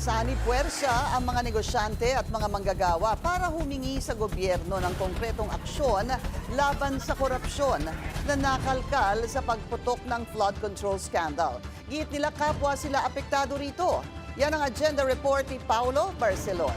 Sani puwersa ang mga negosyante at mga manggagawa para humingi sa gobyerno ng konkretong aksyon laban sa korupsyon na nakalkal sa pagputok ng flood control scandal. Giit nila kapwa sila apektado rito. Yan ang agenda report ni Paulo Barcelon.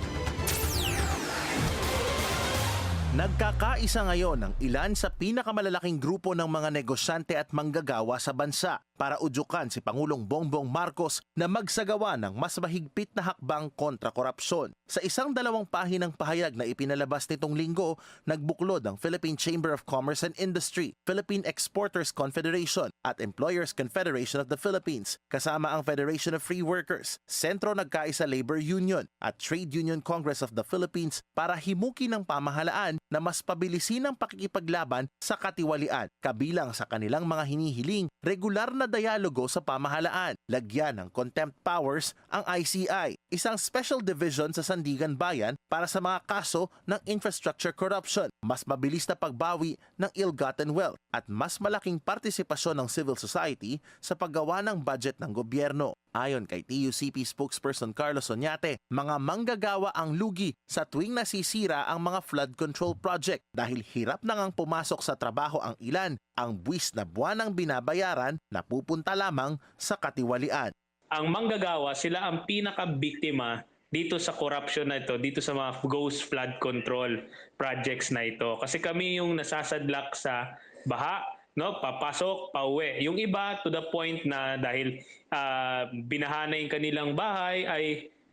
Nagkakaisa ngayon ang ilan sa pinakamalalaking grupo ng mga negosyante at manggagawa sa bansa para udyukan si Pangulong Bongbong Marcos na magsagawa ng mas mahigpit na hakbang kontra korupsyon. Sa isang dalawang pahinang pahayag na ipinalabas nitong linggo, nagbuklod ang Philippine Chamber of Commerce and Industry, Philippine Exporters Confederation at Employers Confederation of the Philippines, kasama ang Federation of Free Workers, Sentro Nagkaisa Labor Union at Trade Union Congress of the Philippines para himuki ng pamahalaan na mas pabilisin ang pakikipaglaban sa katiwalian kabilang sa kanilang mga hinihiling regular dialogo sa pamahalaan. Lagyan ng contempt powers ang ICI, isang special division sa Sandigan Bayan para sa mga kaso ng infrastructure corruption, mas mabilis na pagbawi ng ill-gotten wealth at mas malaking partisipasyon ng civil society sa paggawa ng budget ng gobyerno. Ayon kay TUCP spokesperson Carlos Oñate, mga manggagawa ang lugi sa tuwing nasisira ang mga flood control project dahil hirap na ngang pumasok sa trabaho ang ilan, ang buwis na buwan ang binabayaran na pupunta lamang sa katiwalian. ang manggagawa sila ang pinaka-biktima dito sa corruption na ito, dito sa mga ghost flood control projects na ito. Kasi kami yung nasasadlak sa baha, no, papasok, pauwi. Yung iba to the point na dahil ah, binaha na yung kanilang bahay ay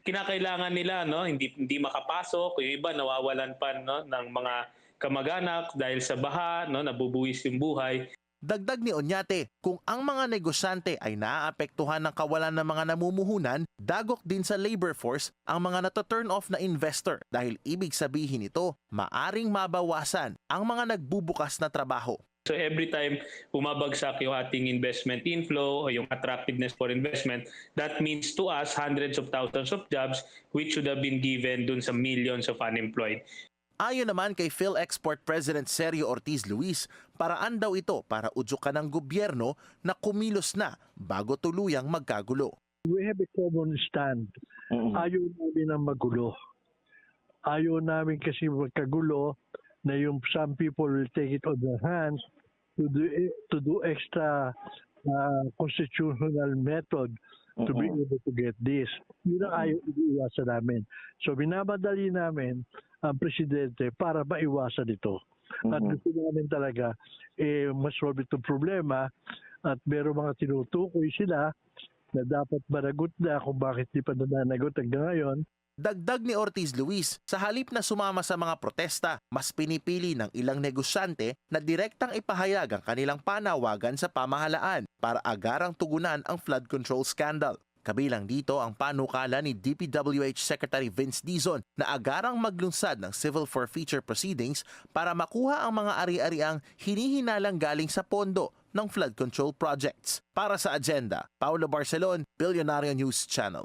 kinakailangan nila no hindi hindi makapasok yung iba nawawalan pa no ng mga kamag-anak dahil sa baha no nabubuwis yung buhay Dagdag ni Oñate, kung ang mga negosyante ay naaapektuhan ng kawalan ng mga namumuhunan, dagok din sa labor force ang mga nato-turn off na investor dahil ibig sabihin nito, maaring mabawasan ang mga nagbubukas na trabaho. So every time bumabagsak yung ating investment inflow o yung attractiveness for investment, that means to us hundreds of thousands of jobs which should have been given dun sa millions of unemployed. Ayon naman kay PhilExport President Sergio Ortiz Luis, paraan daw ito para udyukan ng gobyerno na kumilos na bago tuluyang magkagulo. we have a common stand. Ayaw namin ang magulo. Ayaw namin kasi magkagulo na yung some people will take it on their hands to do to do extra uh, constitutional method to be able to get this. Yun ang ayaw iiwasan namin. So binamadali namin ang presidente para maiwasan ito. At gusto namin talaga eh, masolve itong problema at meron mga tinutukoy sila na dapat managot na kung bakit di pa nananagot hanggang ngayon. Dagdag ni Ortiz Luis, sa halip na sumama sa mga protesta, mas pinipili ng ilang negosyante na direktang ipahayag ang kanilang panawagan sa pamahalaan para agarang tugunan ang flood control scandal. Kabilang dito ang panukala ni DPWH Secretary Vince Dizon na agarang maglunsad ng civil forfeiture proceedings para makuha ang mga ari-ariang hinihinalang galing sa pondo ng flood control projects. Para sa agenda, Paulo Barcelon, Billionario News Channel.